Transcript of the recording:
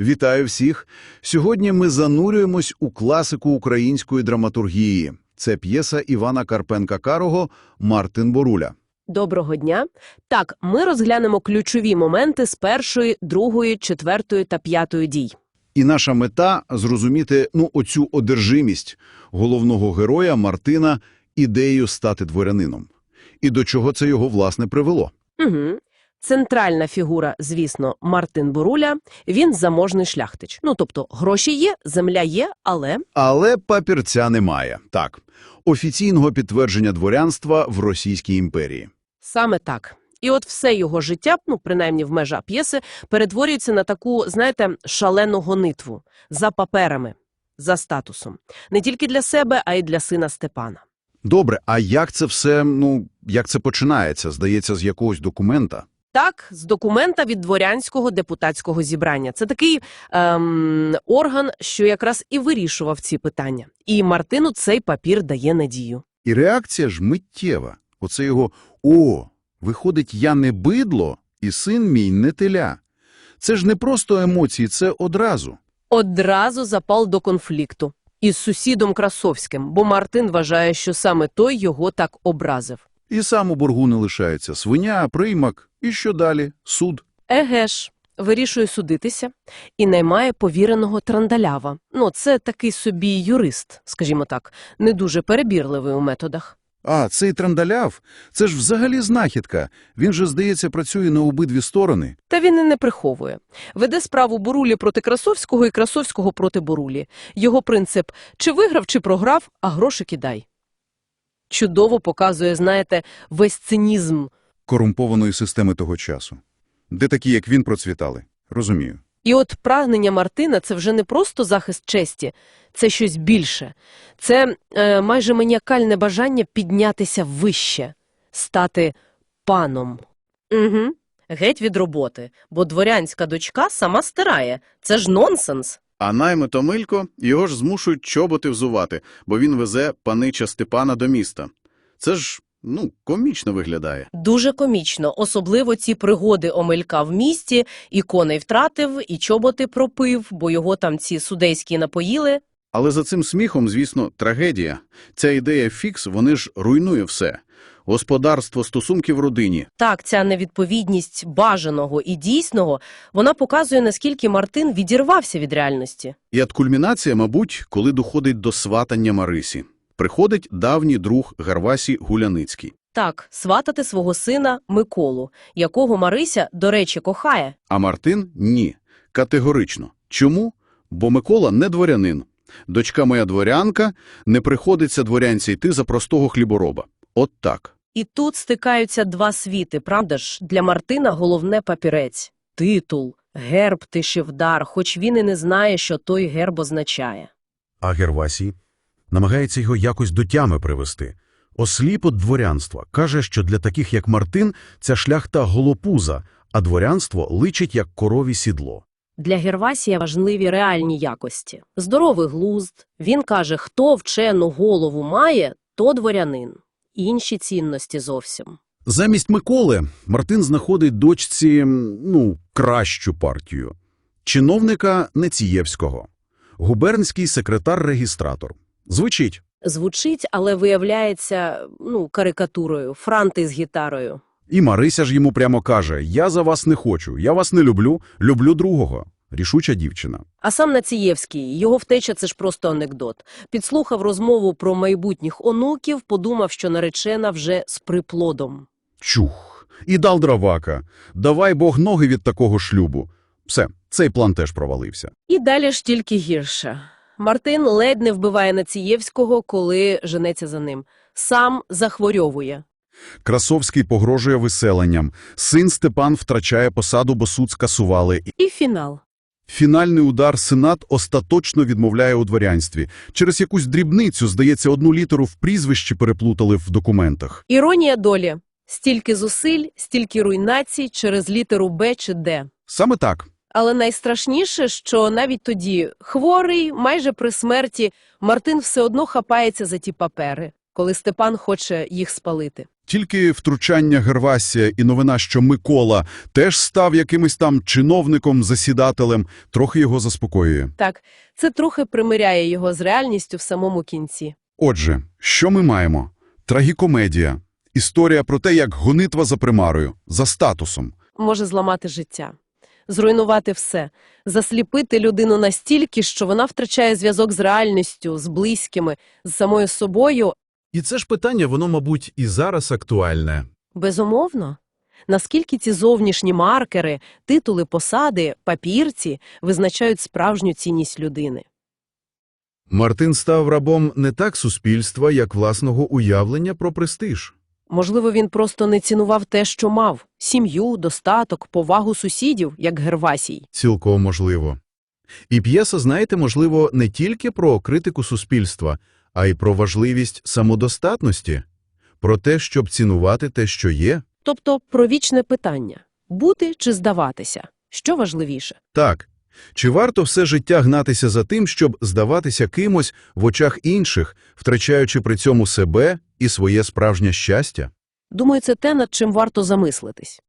Вітаю всіх! Сьогодні ми занурюємось у класику української драматургії. Це п'єса Івана Карпенка-Карого «Мартин Боруля». Доброго дня. Так, ми розглянемо ключові моменти з першої, другої, четвертої та п'ятої дій. І наша мета – зрозуміти ну, оцю одержимість головного героя Мартина ідеєю стати дворянином. І до чого це його, власне, привело. Угу. Центральна фігура, звісно, Мартин Боруля. Він заможний шляхтич. Ну, тобто, гроші є, земля є, але... Але папірця немає. Так, офіційного підтвердження дворянства в Російській імперії. Саме так. І от все його життя, ну, принаймні в межах п'єси, перетворюється на таку, знаєте, шалену гонитву за паперами, за статусом. Не тільки для себе, а й для сина Степана. Добре, а як це все, ну, як це починається? Здається, з якогось документа? Так, з документа від дворянського депутатського зібрання. Це такий ем, орган, що якраз і вирішував ці питання. І Мартину цей папір дає надію. І реакція ж миттєва. Оце його «О, виходить, я не бидло, і син мій не теля». Це ж не просто емоції, це одразу. Одразу запал до конфлікту із сусідом Красовським, бо Мартин вважає, що саме той його так образив. І сам у боргу не лишається. Свиня, приймак, і що далі? Суд. Еге ж, вирішує судитися і наймає повіреного трандалява. Ну, це такий собі юрист, скажімо так, не дуже перебірливий у методах. А, цей трандаляв? Це ж взагалі знахідка. Він же, здається, працює на обидві сторони. Та він і не приховує. Веде справу Бурулі проти Красовського і Красовського проти Бурулі. Його принцип – чи виграв, чи програв, а гроші кидай. Чудово показує, знаєте, весь цинізм. Корумпованої системи того часу. Де такі, як він, процвітали? Розумію. І от прагнення Мартина – це вже не просто захист честі, це щось більше. Це е, майже маніакальне бажання піднятися вище, стати паном. Угу. Геть від роботи, бо дворянська дочка сама стирає. Це ж нонсенс. А найме Томилько його ж змушують чоботи взувати, бо він везе панича Степана до міста. Це ж, ну, комічно виглядає. Дуже комічно, особливо ці пригоди Омелька в місті, і коней втратив, і чоботи пропив, бо його там ці судейські напоїли. Але за цим сміхом, звісно, трагедія. Ця ідея фікс, вони ж руйнує все. Господарство, стосунки в родині. Так, ця невідповідність бажаного і дійсного, вона показує, наскільки Мартин відірвався від реальності. І от кульмінація, мабуть, коли доходить до сватання Марисі. Приходить давній друг Гарвасі Гуляницький. Так, сватати свого сина Миколу, якого Марися, до речі, кохає. А Мартин – ні. Категорично. Чому? Бо Микола не дворянин. Дочка моя дворянка, не приходиться дворянці йти за простого хлібороба. От так. І тут стикаються два світи, правда ж? Для Мартина головне папірець. Титул, герб тишівдар, хоч він і не знає, що той герб означає. А Гервасій намагається його якось до тями привести. Осліп от дворянства. Каже, що для таких, як Мартин, ця шляхта голопуза, а дворянство личить як корові сідло. Для Гервасія важливі реальні якості. Здоровий глузд. Він каже, хто вчену голову має, то дворянин. Інші цінності зовсім. Замість Миколи Мартин знаходить дочці, ну, кращу партію. Чиновника Нецієвського. Губернський секретар-регістратор. Звучить. Звучить, але виявляється, ну, карикатурою, франти з гітарою. І Марися ж йому прямо каже «Я за вас не хочу, я вас не люблю, люблю другого». Рішуча дівчина. А сам Націєвський, його втеча – це ж просто анекдот. Підслухав розмову про майбутніх онуків, подумав, що наречена вже з приплодом. Чух. І дал дравака. Давай Бог ноги від такого шлюбу. Все, цей план теж провалився. І далі ж тільки гірше. Мартин ледь не вбиває Націєвського, коли женеться за ним. Сам захворьовує. Красовський погрожує виселенням. Син Степан втрачає посаду, бо суд скасували. І І фінал. Фінальний удар Сенат остаточно відмовляє у дворянстві. Через якусь дрібницю, здається, одну літеру в прізвищі переплутали в документах. Іронія долі. Стільки зусиль, стільки руйнацій через літеру Б чи Д. Саме так. Але найстрашніше, що навіть тоді хворий, майже при смерті, Мартин все одно хапається за ті папери, коли Степан хоче їх спалити. Тільки втручання Гервасія і новина, що Микола теж став якимось там чиновником-засідателем, трохи його заспокоює. Так, це трохи примиряє його з реальністю в самому кінці. Отже, що ми маємо? Трагікомедія. Історія про те, як гонитва за примарою, за статусом. Може зламати життя, зруйнувати все, засліпити людину настільки, що вона втрачає зв'язок з реальністю, з близькими, з самою собою. І це ж питання, воно, мабуть, і зараз актуальне. Безумовно. Наскільки ці зовнішні маркери, титули посади, папірці визначають справжню цінність людини? Мартин став рабом не так суспільства, як власного уявлення про престиж. Можливо, він просто не цінував те, що мав – сім'ю, достаток, повагу сусідів, як Гервасій. Цілком можливо. І п'єса, знаєте, можливо, не тільки про критику суспільства, а й про важливість самодостатності, про те, щоб цінувати те, що є. Тобто про вічне питання – бути чи здаватися? Що важливіше? Так. Чи варто все життя гнатися за тим, щоб здаватися кимось в очах інших, втрачаючи при цьому себе і своє справжнє щастя? Думаю, це те, над чим варто замислитись.